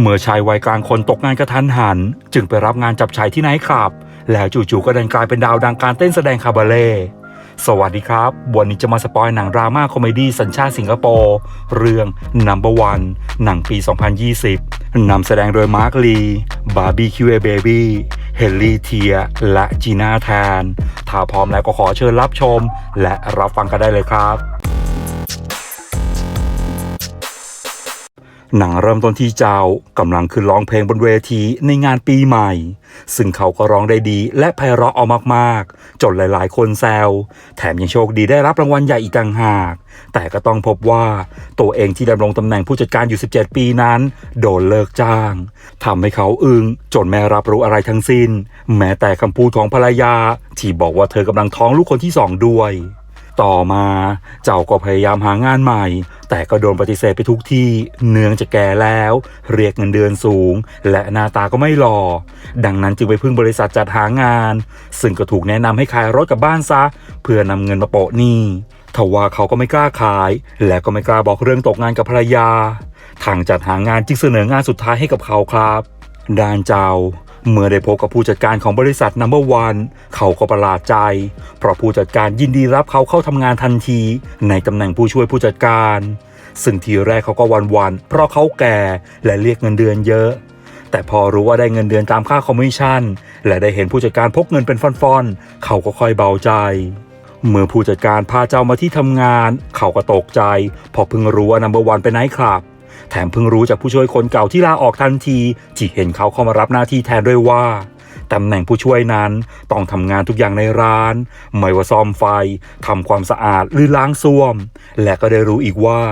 เมื่อชายวัยกลางคนตกงานกระทันหัน จึงไปรับงานจับชายที่ไนท์คลับ แล้วจู่ๆก็ดันกลายเป็นดาวดังการเต้นแสดงคาบาเล่สวัสดีครับ วันนี้จะมาสปอยหนังดราม่าคอมเมดี้สัญชาติสิงคโปร์ เรื่อง Number One หนังปี 2020 นำแสดงโดยมาร์คลี บาร์บี้คิวเอเบบี้เฮนรี่เทีย และจีน่าแทน ถ้าพร้อมแล้วก็ขอเชิญรับชม และรับฟังกันได้เลยครับ หนังเริ่มต้นที่เจ้ากำลังขึ้นร้องเพลงบนเวทีในงานปีใหม่ ซึ่งเขาก็ร้องได้ดีและไพเราะเอามากๆ จนหลายๆ คนแซว แถมยังโชคดีได้รับรางวัลใหญ่อีกต่างหาก แต่ก็ต้องพบว่าตัวเองที่ดำรงตำแหน่งผู้จัดการอยู่ 17 ปีนั้น โดนเลิกจ้างทำให้เขาอึง้งจนไม่รับรู้อะไรทั้งสิ้น แม้แต่คำพูดของภรรยา ที่บอกว่าเธอกำลังท้องลูกคนที่สองด้วย ต่อมาเจ้าก็พยายามหางานใหม่ แต่ก็โดนปฏิเสธไปทุกที่เนื่องจากแก่แล้ว เรียกเงินเดือนสูง และหน้าตาก็ไม่หล่อ ดังนั้นจึงไปพึ่งบริษัทจัดหางาน ซึ่งก็ถูกแนะนำให้ขายรถกลับบ้านซะ เพื่อนำเงินมาโปะหนี้ทว่าเขาก็ไม่กล้าขาย และก็ไม่กล้าบอกเรื่องตกงานกับภรรยา ทางจัดหางานจึงเสนองานสุดท้ายให้กับเขาครับ ด้านเจ้า เมื่อได้พบกับผู้จัดการของบริษัท Number One เขาก็ประหลาดใจ เพราะผู้จัดการยินดีรับเขาเข้าทำงานทันที ในตำแหน่งผู้ช่วยผู้จัดการ ซึ่งทีแรกเขาก็วันวันเพราะเขาแก่และเรียกเงินเดือนเยอะ แต่พอรู้ว่าได้เงินเดือนตามค่าคอมมิชชั่น และได้เห็นผู้จัดการพกเงินเป็นฟ่อนๆ เขาก็ค่อยเบาใจเมื่อผู้จัดการพาเจ้ามาที่ทำงาน เขาก็ตกใจเพอเพิ่งรู้ว่านัมเบอร์วันเป็นไนท์คลับ แถมเพิ่งรู้จากผู้ช่วยคนเก่าที่ลาออกทันทีที่เห็นเขาเข้ามารับหน้าที่แทนด้วยว่าตำแหน่งผู้ช่วยนั้นต้องทำงานทุกอย่างในร้าน ไม่ว่าซ่อมไฟทำความสะอาดหรือล้างส้วม และก็ได้รู้อีกว่า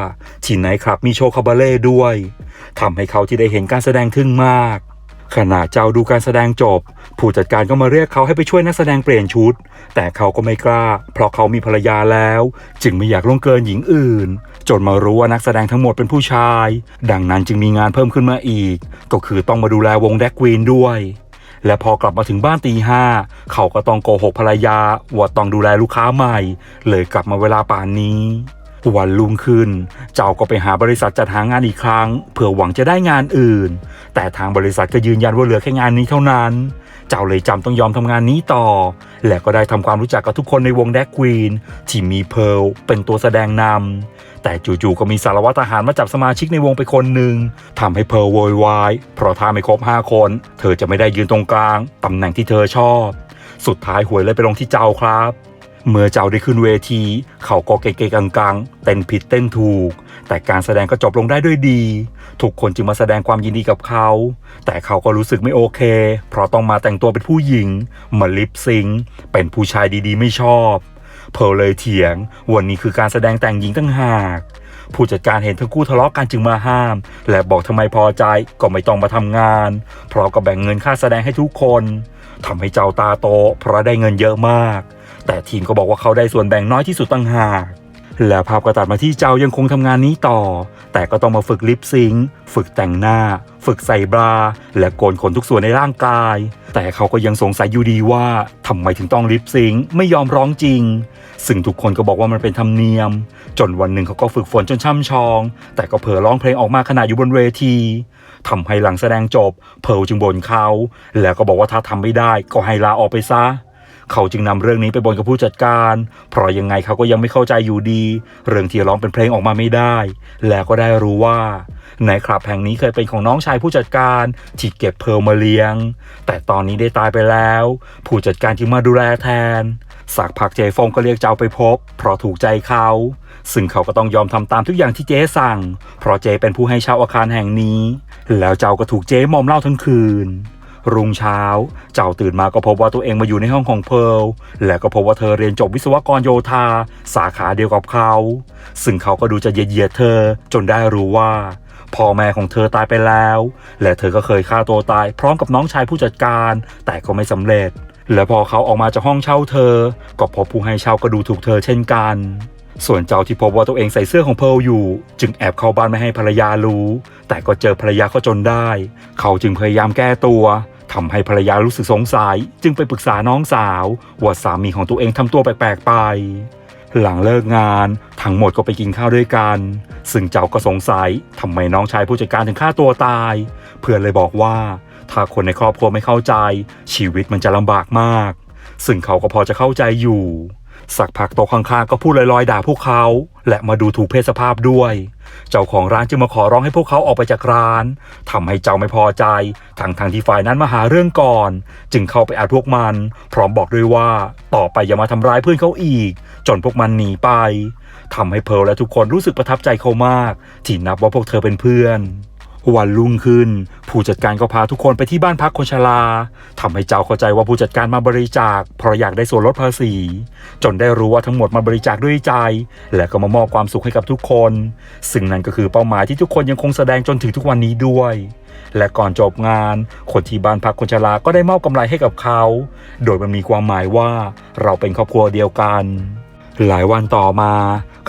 ที่ไหนครับมีโชว์คาบาเล่ด้วยทำให้เขาที่ได้เห็นการแสดงทึ่งมาก ขณะเจ้าดูการแสดงจบ ผู้จัดการก็มาเรียกเขาให้ไปช่วยนักแสดงเปลี่ยนชุด แต่เขาก็ไม่กล้า เพราะเขามีภรรยาแล้ว จึงไม่อยากล่วงเกินหญิงอื่น จนมารู้ว่านักแสดงทั้งหมดเป็นผู้ชาย ดังนั้นจึงมีงานเพิ่มขึ้นมาอีก ก็คือต้องมาดูแลวงแดกควีนด้วย และพอกลับมาถึงบ้านตีห้าเขาก็ต้องโกหกภรรยาว่าต้องดูแลลูกค้าใหม่ เลยกลับมาเวลาป่านนี้วันรุ่งขึ้น เจ้าก็ไปหาบริษัทจัดหางานอีกครั้ง เพื่อหวังจะได้งานอื่น แต่ทางบริษัทก็ยืนยันว่าเหลือแค่งานนี้เท่านั้น เจ้าเลยจำต้องยอมทำงานนี้ต่อ และก็ได้ทำความรู้จักกับทุกคนในวงแดกควีนที่มีเพลเป็นตัวแสดงนำ แต่จู่ๆก็มีสารวัตรทหารมาจับสมาชิกในวงไปคนหนึ่งทำให้เพิร์ลโวยวายเพราะถ้าไม่ครบ 5 คน เธอจะไม่ได้ยืนตรงกลางตำแหน่งที่เธอชอบ สุดท้ายหวยเลยไปลงที่เจ้าครับ เมื่อเจ้าได้ขึ้นเวที เขาก็เก๋ๆกังๆ เต้นผิดเต้นถูก แต่การแสดงก็จบลงได้ด้วยดี ทุกคนจึงมาแสดงความยินดีกับเขา แต่เขาก็รู้สึกไม่โอเค เพราะต้องมาแต่งตัวเป็นผู้หญิงมาลิปซิงเป็นผู้ชายดีๆ ไม่ชอบ เพลเลยเถียง วันนี้คือการแสดงแต่งหญิงตั้งหาก ผู้จัดการเห็นทั้งคู่ทะเลาะกันจึงมาห้าม และบอกทำไมพอใจก็ไม่ต้องมาทำงาน เพราะก็แบ่งเงินค่าแสดงให้ทุกคนทำให้เจ้าตาโตเพราะได้เงินเยอะมาก แต่ทีมก็บอกว่าเขาได้ส่วนแบ่งน้อยที่สุดตั้งหากและภาพก็ตัดมาที่เจ้ายังคงทำงานนี้ต่อ แต่ก็ต้องมาฝึกลิปซิงค์ฝึกแต่งหน้า ฝึกใส่บรา และโกนขนทุกส่วนในร่างกาย แต่เขาก็ยังสงสัยอยู่ดีว่าทำไมถึงต้องลิปซิงค์ไม่ยอมร้องจริง ซึ่งทุกคนก็บอกว่ามันเป็นธรรมเนียม จนวันหนึ่งเขาก็ฝึกฝนจนช่ำชอง แต่ก็เผลอร้องเพลงออกมาขณะอยู่บนเวทีทำให้หลังแสดงจบ เพิร์ลจึงบ่นเขา แล้วก็บอกว่าถ้าทำไม่ได้ก็ให้ลาออกไปซะ เขาจึงนำเรื่องนี้ไปบนกับผู้จัดการ เพราะยังไงเขาก็ยังไม่เข้าใจอยู่ดี เรื่องที่ร้องเป็นเพลงออกมาไม่ได้ แล้วก็ได้รู้ว่าในคลับแห่งนี้เคยเป็นของน้องชายผู้จัดการที่เก็บเพลมาเลี้ยง แต่ตอนนี้ได้ตายไปแล้ว ผู้จัดการจึงมาดูแลแทน สักพักเจฟงก็เรียกเจ้าไปพบ เพราะถูกใจเขา ซึ่งเขาก็ต้องยอมทำตามทุกอย่างที่เจสั่ง เพราะเจเป็นผู้ให้เช่าอาคารแห่งนี้ แล้วเจ้าก็ถูกเจมอมเหล้าทั้งคืน รุ่งเช้า เจ้าตื่นมาก็พบว่าตัวเองมาอยู่ในห้องของเพิร์ลและก็พบว่าเธอเรียนจบวิศวกรโยธา สาขาเดียวกับเขา ซึ่งเขาก็ดูจะเยียดเธอ จนได้รู้ว่าพ่อแม่ของเธอตายไปแล้ว และเธอก็เคยฆ่าตัวตายพร้อมกับน้องชายผู้จัดการ แต่ก็ไม่สำเร็จ และพอเขาออกมาจากห้องเช่าเธอ ก็พบผู้ให้เช่าก็ดูถูกเธอเช่นกัน ส่วนเจ้าที่พบว่าตัวเองใส่เสื้อของเพิร์ลอยู่ จึงแอบเข้าบ้านไม่ให้ภรรยารู้ แต่ก็เจอภรรยาเขาจนได้ เขาจึงพยายามแก้ตัวทำให้ภรรยารู้สึกสงสัย จึงไปปรึกษาน้องสาวว่าสามีของตัวเองทำตัวแปลกๆไป หลังเลิกงานทั้งหมดก็ไปกินข้าวด้วยกัน ซึ่งเจ้าก็สงสัยทำไมน้องชายผู้จัดการถึงฆ่าตัวตาย เพื่อนเลยบอกว่า ถ้าคนในครอบครัวไม่เข้าใจ ชีวิตมันจะลำบากมาก ซึ่งเขาก็พอจะเข้าใจอยู่ สักพักโต๊ะข้างๆก็พูดลอยๆด่าพวกเขา และมาดูถูกเพศสภาพด้วย เจ้าของร้านจึงมาขอร้องให้พวกเขาออกไปจากร้านทำให้เจ้าไม่พอใจ ทั้งทางที่ฝ่ายนั้นมาหาเรื่องก่อน จึงเข้าไปอัดพวกมัน พร้อมบอกด้วยว่าต่อไปอย่ามาทำร้ายเพื่อนเขาอีก จนพวกมันหนีไปทำให้เพลและทุกคนรู้สึกประทับใจเขามาก ที่นับว่าพวกเธอเป็นเพื่อน วันรุ่งขึ้น ผู้จัดการก็พาทุกคนไปที่บ้านพักคนชราทำให้เจ้าเข้าใจว่าผู้จัดการมาบริจาคเพราะอยากได้ส่วนลดภาษี จนได้รู้ว่าทั้งหมดมาบริจาคด้วยใจ และก็มามอบความสุขให้กับทุกคน ซึ่งนั่นก็คือเป้าหมายที่ทุกคนยังคงแสดงจนถึงทุกวันนี้ด้วย และก่อนจบงาน คนที่บ้านพักคนชราก็ได้มอบกำไรให้กับเขา โดยมันมีความหมายว่าเราเป็นครอบครัวเดียวกัน หลายวันต่อมา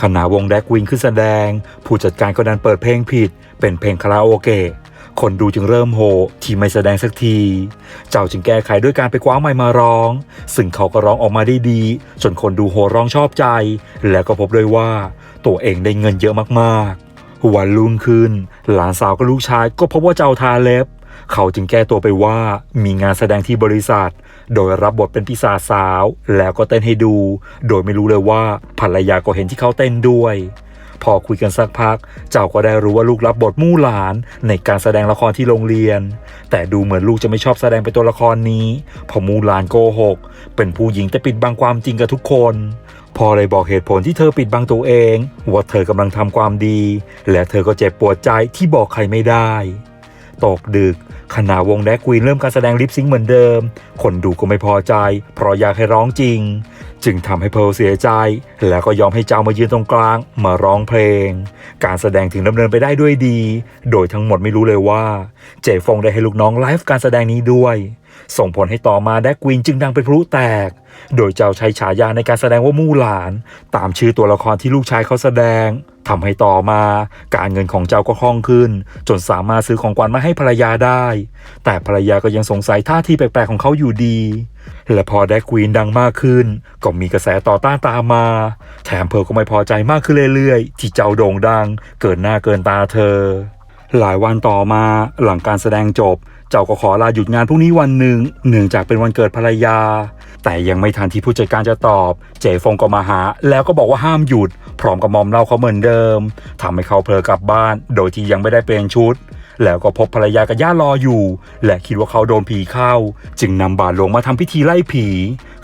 ขณะวงแดกวิงขึ้นแสดง ผู้จัดการก็ดันเปิดเพลงผิด เป็นเพลงคาราโอเกะคนดูจึงเริ่มโหที่ไม่แสดงสักที เจ้าจึงแก้ไขด้วยการไปคว้าไมค์มาร้อง ซึ่งเขาก็ร้องออกมาได้ดี จนคนดูโหร้องชอบใจ แล้วก็พบด้วยว่า ตัวเองได้เงินเยอะมากๆวันรุ่งขึ้น หลานสาวกับลูกชายก็พบว่าเจ้าทาเล็บ เขาจึงแก้ตัวไปว่ามีงานแสดงที่บริษัท โดยรับบทเป็นปีศาสาว แล้วก็เต้นให้ดู โดยไม่รู้เลยว่าภรรยาก็เห็นที่เขาเต้นด้วย พอคุยกันสักพัก เจ้าก็ได้รู้ว่าลูกรับบทมู่หลานในการแสดงละครที่โรงเรียน แต่ดูเหมือนลูกจะไม่ชอบแสดงเป็นตัวละครนี้เพราะมู่หลานโกหก เป็นผู้หญิงแต่ปิดบังความจริงกับทุกคนพอเลยบอกเหตุผลที่เธอปิดบังตัวเอง ว่าเธอกำลังทำความดี และเธอก็เจ็บปวดใจที่บอกใครไม่ได้ ตกดึกขณะวงแดกควีนเริ่มการแสดงลิปซิงค์เหมือนเดิม คนดูก็ไม่พอใจ เพราะอยากให้ร้องจริง จึงทำให้เพลเสียใจ แล้วก็ยอมให้เจ้ามายืนตรงกลางมาร้องเพลง การแสดงถึงดำเนินไปได้ด้วยดี โดยทั้งหมดไม่รู้เลยว่า เจฟงได้ให้ลูกน้องไลฟ์การแสดงนี้ด้วย ส่งผลให้ต่อมาแดกควีนจึงดังเป็นพลุแตก โดยเจ้าใช้ฉายาในการแสดงว่ามู่หลาน ตามชื่อตัวละครที่ลูกชายเขาแสดง ทำให้ต่อมาการเงินของเจ้าก็คล่องขึ้น จนสามารถซื้อของขวัญมาให้ภรรยาได้ แต่ภรรยาก็ยังสงสัยท่าทีแปลกๆของเขาอยู่ดี และพอแดกควีนดังมากขึ้น ก็มีกระแสต่อต้านตามมา แถมเพร์ลก็ไม่พอใจมากขึ้นเรื่อยๆ ที่เจ้าโด่งดัง เกินหน้าเกินตาเธอ หลายวันต่อมาหลังการแสดงจบ เจ้าก็ขอลาหยุดงานพรุ่งนี้วันหนึ่งเนื่องจากเป็นวันเกิดภรรยา แต่ยังไม่ทันที่ผู้จัดการจะตอบ เจฟงก็มาหา แล้วก็บอกว่าห้ามหยุด พร้อมกับมอมเล่าเขาเหมือนเดิมทำให้เขาเพลอกลับบ้าน โดยที่ยังไม่ได้เปลี่ยนชุด แล้วก็พบภรรยากับญาติรออยู่ และคิดว่าเขาโดนผีเข้า จึงนำบาตรหลวงมาทำพิธีไล่ผี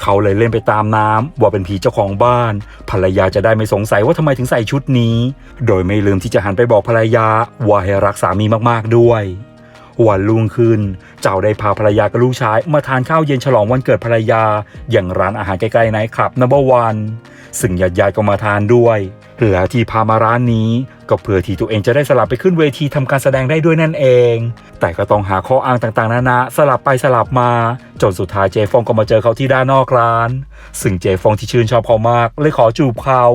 เขาเลยเล่นไปตามน้ำว่าเป็นผีเจ้าของบ้าน ภรรยาจะได้ไม่สงสัยว่าทำไมถึงใส่ชุดนี้ โดยไม่ลืมที่จะหันไปบอกภรรยาว่าให้รักสามีมากๆด้วย วันรุ่งขึ้น เจ้าได้พาภรรยากับลูกชาย มาทานข้าวเย็นฉลองวันเกิดภรรยา อย่างร้านอาหารใกล้ๆไนท์คลับนัมเบอร์วันซึ่งญาติๆก็มาทานด้วย แล้วที่พามาร้านนี้ ก็เพื่อที่ตัวเองจะได้สลับไปขึ้นเวทีทำการแสดงได้ด้วยนั่นเอง แต่ก็ต้องหาข้ออ้างต่างๆ นานาสลับไปสลับมา จนสุดท้ายเจฟองก็มาเจอเขาที่ด้านนอกร้าน ซึ่งเจฟองที่ชื่นชอบเขามาก เลยขอจูบเขา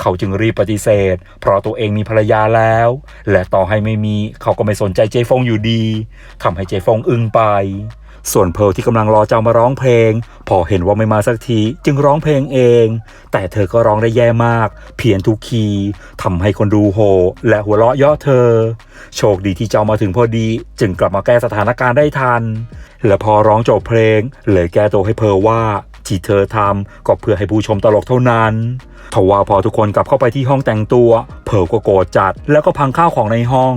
เขาจึงรีบปฏิเสธ เพราะตัวเองมีภรรยาแล้ว และต่อให้ไม่มีเขาก็ไม่สนใจเจฟองอยู่ดีทำให้เจฟองอึ้งไป ส่วนเพลที่กำลังรอเจ้ามาร้องเพลง พอเห็นว่าไม่มาสักทีจึงร้องเพลงเอง แต่เธอก็ร้องได้แย่มาก เพี้ยนทุกคีย์ทำให้คนดูโห และหัวเราะเยาะเธอ โชคดีที่เจ้ามาถึงพอดี จึงกลับมาแก้สถานการณ์ได้ทัน และพอร้องจบเพลง เลยแก้ตัวให้เพลว่า ที่เธอทำก็เพื่อให้ผู้ชมตลกเท่านั้นทว่าพอทุกคนกลับเข้าไปที่ห้องแต่งตัวเพร์ลก็โกรธจัดแล้วก็พังข้าวของในห้อง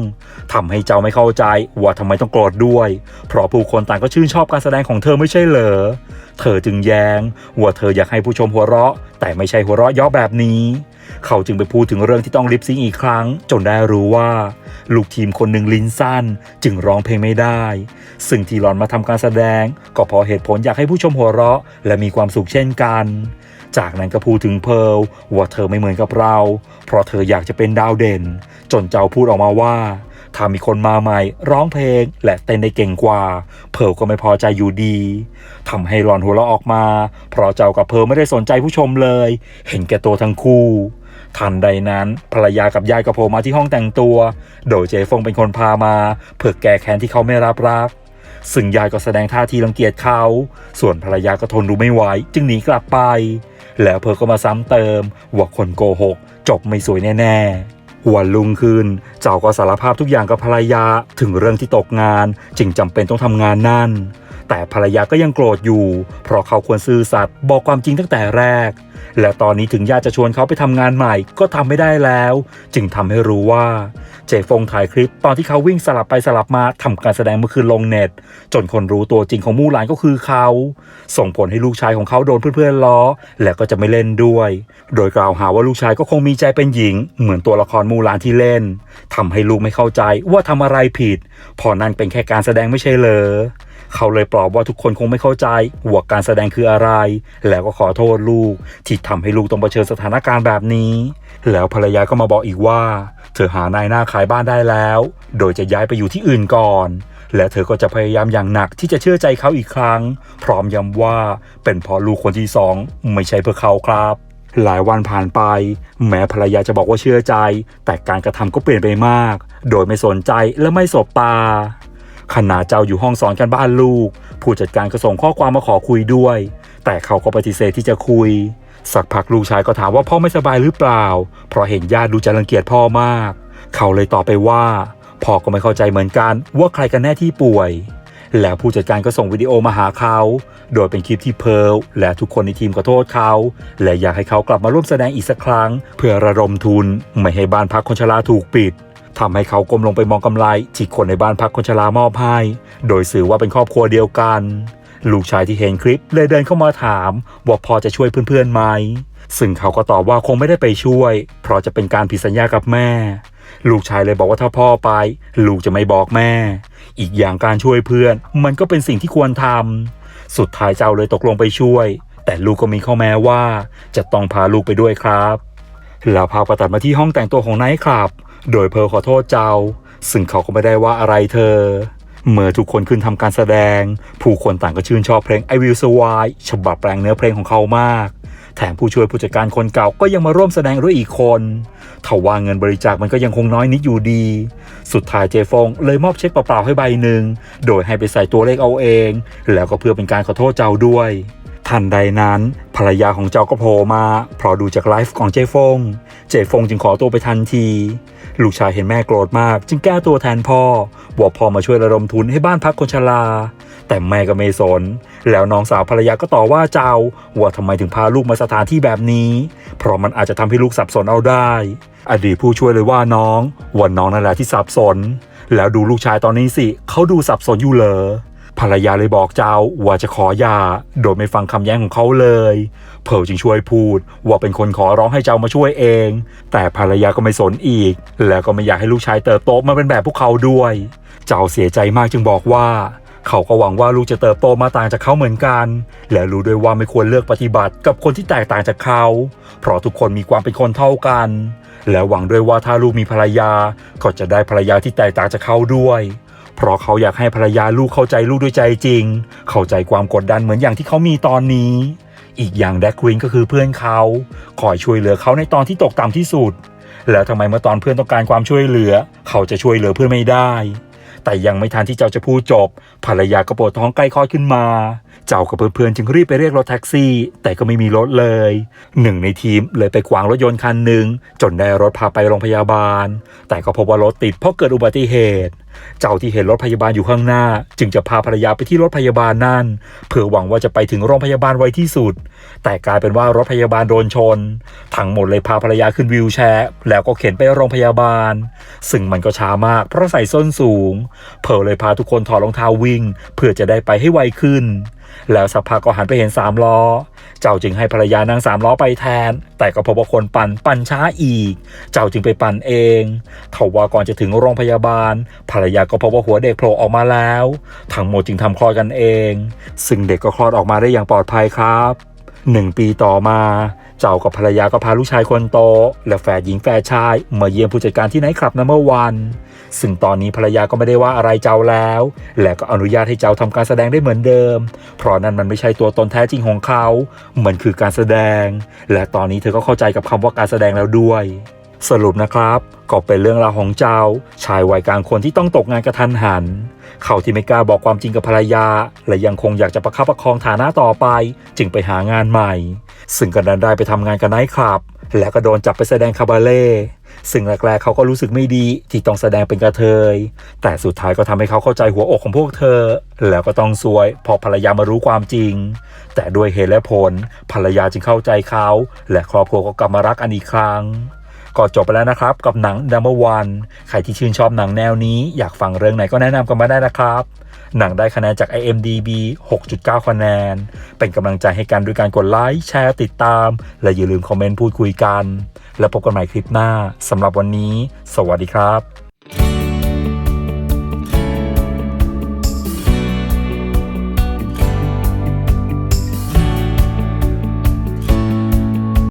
ทำให้เจ้าไม่เข้าใจว่าทำไมต้องโกรธด้วย เพราะผู้คนต่างก็ชื่นชอบการแสดงของเธอไม่ใช่เหรอ เธอจึงแย้งว่าเธออยากให้ผู้ชมหัวเราะ แต่ไม่ใช่หัวเราะย่อแบบนี้ เขาจึงไปพูดถึงเรื่องที่ต้องลิปซิงอีกครั้ง จนได้รู้ว่า ลูกทีมคนหนึ่งลิ้นสั้น จึงร้องเพลงไม่ได้ ซึ่งที่หลอนมาทำการแสดง ก็เพราะเหตุผลอยากให้ผู้ชมหัวเราะ และมีความสุขเช่นกัน จากนั้นก็พูดถึงเพร์ลว่าเธอไม่เหมือนกับเรา เพราะเธออยากจะเป็นดาวเด่น จนเจ้าพูดออกมาว่าถ้ามีคนมาใหม่ร้องเพลง และเต้นได้เก่งกว่า เพร์ลก็ไม่พอใจอยู่ดีทำให้หลอนหัวเราะออกมา เพราะเจ้ากับเพร์ลไม่ได้สนใจผู้ชมเลย เห็นแก่ตัวทั้งคู่ ทันใดนั้น ภรรยากับยายก็โผล่มาที่ห้องแต่งตัว โดยเจฟงเป็นคนพามา เพื่อแก้แค้นที่เขาไม่รับรักซึ่งยายก็แสดงท่าทีรังเกียจเขา ส่วนภรรยาก็ทนดูไม่ไหวจึงหนีกลับไป แล้วเพอก็มาซ้ำเติม ว่าคนโกหก จบไม่สวยแน่ๆวันลุงคืน เจ้าก็สารภาพทุกอย่างกับภรรยา ถึงเรื่องที่ตกงาน จึงจำเป็นต้องทำงานนั่น แต่ภรรยาก็ยังโกรธอยู่ เพราะเขาควรซื่อสัตย์บอกความจริงตั้งแต่แรก และตอนนี้ถึงญาติจะชวนเขาไปทำงานใหม่ก็ทำไม่ได้แล้ว จึงทำให้รู้ว่า เจฟงถ่ายคลิปตอนที่เขาวิ่งสลับไปสลับมาทำการแสดงเมื่อคืนลงเน็ต จนคนรู้ตัวจริงของมู่หลานก็คือเขา ส่งผลให้ลูกชายของเขาโดนเพื่อนๆล้อ และก็จะไม่เล่นด้วย โดยกล่าวหาว่าลูกชายก็คงมีใจเป็นหญิง เหมือนตัวละครมู่หลานที่เล่นทำให้ลูกไม่เข้าใจว่าทำอะไรผิดพอนั่นเป็นแค่การแสดงไม่ใช่เหรอ เขาเลยปลอบว่าทุกคนคงไม่เข้าใจว่าการแสดงคืออะไร แล้วก็ขอโทษลูก ที่ทำให้ลูกต้องเผชิญสถานการณ์แบบนี้ แล้วภรรยาก็มาบอกอีกว่า เธอหานายหน้าขายบ้านได้แล้ว โดยจะย้ายไปอยู่ที่อื่นก่อน และเธอก็จะพยายามอย่างหนักที่จะเชื่อใจเขาอีกครั้ง พร้อมย้ำว่าเป็นเพราะลูกคนที่สองไม่ใช่เพื่อเขาครับหลายวันผ่านไป แม้ภรรยาจะบอกว่าเชื่อใจ แต่การกระทำก็เปลี่ยนไปมาก โดยไม่สนใจและไม่สบตา ขณะเจ้าอยู่ห้องสอนกันบ้านลูก ผู้จัดการก็ส่งข้อความมาขอคุยด้วย แต่เขาก็ปฏิเสธที่จะคุย สักพักลูกชายก็ถามว่าพ่อไม่สบายหรือเปล่า เพราะเห็นญาติดูจะรังเกียจพ่อมาก เขาเลยตอบไปว่าพ่อก็ไม่เข้าใจเหมือนกันว่าใครกันแน่ที่ป่วย แล้วผู้จัดการก็ส่งวิดีโอมาหาเขา โดยเป็นคลิปที่เพิร์ลและทุกคนในทีมขอโทษเขา และอยากให้เขากลับมาร่วมแสดงอีกสักครั้ง เพื่อระดมทุน ไม่ให้บ้านพักคนชราถูกปิด ทำให้เขาก้มลงไปมองกำไรที่คนในบ้านพักคนชรามอบให้โดยสื่อว่าเป็นครอบครัวเดียวกัน ลูกชายที่เห็นคลิปเลยเดินเข้ามาถามว่าพอจะช่วยเพื่อนๆไหม ซึ่งเขาก็ตอบว่าคงไม่ได้ไปช่วย เพราะจะเป็นการผิดสัญญากับแม่ ลูกชายเลยบอกว่าถ้าพ่อไป ลูกจะไม่บอกแม่ อีกอย่างการช่วยเพื่อน มันก็เป็นสิ่งที่ควรทำสุดท้ายเจ้าเลยตกลงไปช่วย แต่ลูกก็มีข้อแม้ว่า จะต้องพาลูกไปด้วยครับแล้วพาประตัดมาที่ห้องแต่งตัวของไนท์คลับ โดยเพร์ลขอโทษเจ้า ซึ่งเขาก็ไม่ได้ว่าอะไรเธอ เมื่อทุกคนขึ้นทำการแสดง ผู้คนต่างก็ชื่นชอบเพลง I Will Survive ฉบับแปลงเนื้อเพลงของเขามาก แถมผู้ช่วยผู้จัดการคนเก่าก็ยังมาร่วมแสดงด้วยอีกคนทว่าเงินบริจาคมันก็ยังคงน้อยนิดอยู่ดี สุดท้ายเจฟงเลยมอบเช็คเปล่าๆให้ใบหนึ่ง โดยให้ไปใส่ตัวเลขเอาเอง แล้วก็เพื่อเป็นการขอโทษเจ้าด้วยทันใดนั้น ภรรยาของเจ้าก็โผล่มาเพราะดูจากไลฟ์ของเจฟง เจฟงจึงขอตัวไปทันที ลูกชายเห็นแม่โกรธมาก จึงแก้ตัวแทนพ่อ บอกพ่อมาช่วยระดมทุนให้บ้านพักคนชรา แต่แม่ก็ไม่สน แล้วน้องสาวภรรยาก็ต่อว่าเจ้า ว่าทำไมถึงพาลูกมาสถานที่แบบนี้ เพราะมันอาจจะทำให้ลูกสับสนเอาได้ อดีตผู้ช่วยเลยว่าน้องว่าน้องนั่นแหละที่สับสน แล้วดูลูกชายตอนนี้สิเขาดูสับสนอยู่เหรอ ภรรยาเลยบอกเจ้าว่าจะขอหย่าโดยไม่ฟังคำแย้งของเขาเลย เพิร์ลจึงช่วยพูดว่าเป็นคนขอร้องให้เจ้ามาช่วยเอง แต่ภรรยาก็ไม่สนอีก แล้วก็ไม่อยากให้ลูกชายเติบโตมาเป็นแบบพวกเขาด้วย เจ้าเสียใจมากจึงบอกว่า เขาก็หวังว่าลูกจะเติบโตมาต่างจากเขาเหมือนกัน และรู้ด้วยว่าไม่ควรเลือกปฏิบัติกับคนที่แตกต่างจากเขา เพราะทุกคนมีความเป็นคนเท่ากัน และหวังด้วยว่าถ้าลูกมีภรรยาก็จะได้ภรรยาที่แตกต่างจากเขาด้วย เพราะเขาอยากให้ภรรยาลูกเข้าใจลูกด้วยใจจริง เข้าใจความกดดันเหมือนอย่างที่เขามีตอนนี้ อีกอย่างแดกควินก็คือเพื่อนเขาคอยช่วยเหลือเขาในตอนที่ตกต่ำที่สุด แล้วทำไมเมื่อตอนเพื่อนต้องการความช่วยเหลือ เขาจะช่วยเหลือเพื่อนไม่ได้ แต่ยังไม่ทันที่เจ้าจะพูดจบ ภรรยาก็ปวดท้องใกล้คลอดขึ้นมา เจ้ากับเพื่อนๆจึงรีบไปเรียกรถแท็กซี่ แต่ก็ไม่มีรถเลย หนึ่งในทีมเลยไปขวางรถยนต์คันหนึ่งจนได้รถพาไปโรงพยาบาล แต่ก็พบว่ารถติดเพราะเกิดอุบัติเหตุ เจ้าที่เห็นรถพยาบาลอยู่ข้างหน้า จึงจะพาภรรยาไปที่รถพยาบาลนั่นเพื่อหวังว่าจะไปถึงโรงพยาบาลไวที่สุด แต่กลายเป็นว่ารถพยาบาลโดนชน ทั้งหมดเลยพาภรรยาขึ้นวีลแชร์ แล้วก็เข็นไปโรงพยาบาล ซึ่งมันก็ช้ามากเพราะใส่ส้นสูง เพอเลยพาทุกคนถอดรองเท้าวิ่ง เพื่อจะได้ไปให้ไวขึ้น แล้วสักพักก็หันไปเห็นสามล้อ เจ้าจึงให้ภรรยานั่งสามล้อไปแทน แต่ก็พบว่าคนปั่นปั่นช้าอีก เจ้าจึงไปปั่นเองทว่าก่อนจะถึงโรงพยาบาล ภรรยาก็พบว่าหัวเด็กโผล่ออกมาแล้ว ทั้งหมดจึงทำคลอดกันเอง ซึ่งเด็กก็คลอดออกมาได้อย่างปลอดภัยครับหนึ่งปีต่อมา เจ้ากับภรรยาก็พาลูกชายคนโต และแฝดหญิงแฝดชาย มาเยี่ยมผู้จัดการที่ไนท์คลับนัมเบอร์วัน ซึ่งตอนนี้ภรรยาก็ไม่ได้ว่าอะไรเจ้าแล้ว และก็อนุญาตให้เจ้าทำการแสดงได้เหมือนเดิม เพราะนั่นมันไม่ใช่ตัวตนแท้จริงของเขาเหมือนคือการแสดง และตอนนี้เธอก็เข้าใจกับคำว่าการแสดงแล้วด้วยสรุปนะครับ ก็เป็นเรื่องราวของเจ้า ชายวัยกลางคนที่ต้องตกงานกระทันหัน เขาที่ไม่กล้าบอกความจริงกับภรรยา และยังคงอยากจะประคับประคองฐานะต่อไป จึงไปหางานใหม่ ซึ่งก็ดันได้ไปทำงานกับไนท์คลับ แล้วก็โดนจับไปแสดงคาบาเล่ ซึ่งแรกๆเขาก็รู้สึกไม่ดีที่ต้องแสดงเป็นกระเทย แต่สุดท้ายก็ทำให้เขาเข้าใจหัวอกของพวกเธอ แล้วก็ต้องซวย พอภรรยามารู้ความจริง แต่ด้วยเหตุและผลภรรยาจึงเข้าใจเขา และครอบครัวก็กลับมารักกันอีกครั้งก็จบไปแล้วนะครับกับหนัง Number One ใครที่ชื่นชอบหนังแนวนี้ อยากฟังเรื่องไหนก็แนะนำกันมาได้นะครับ หนังได้คะแนนจาก IMDB 6.9 คะแนน เป็นกำลังใจให้กันด้วยการกดไลค์แชร์ติดตาม และอย่าลืมคอมเมนต์พูดคุยกัน แล้วพบกันใหม่คลิปหน้าสำหรับวันนี้ สวัสดีครับ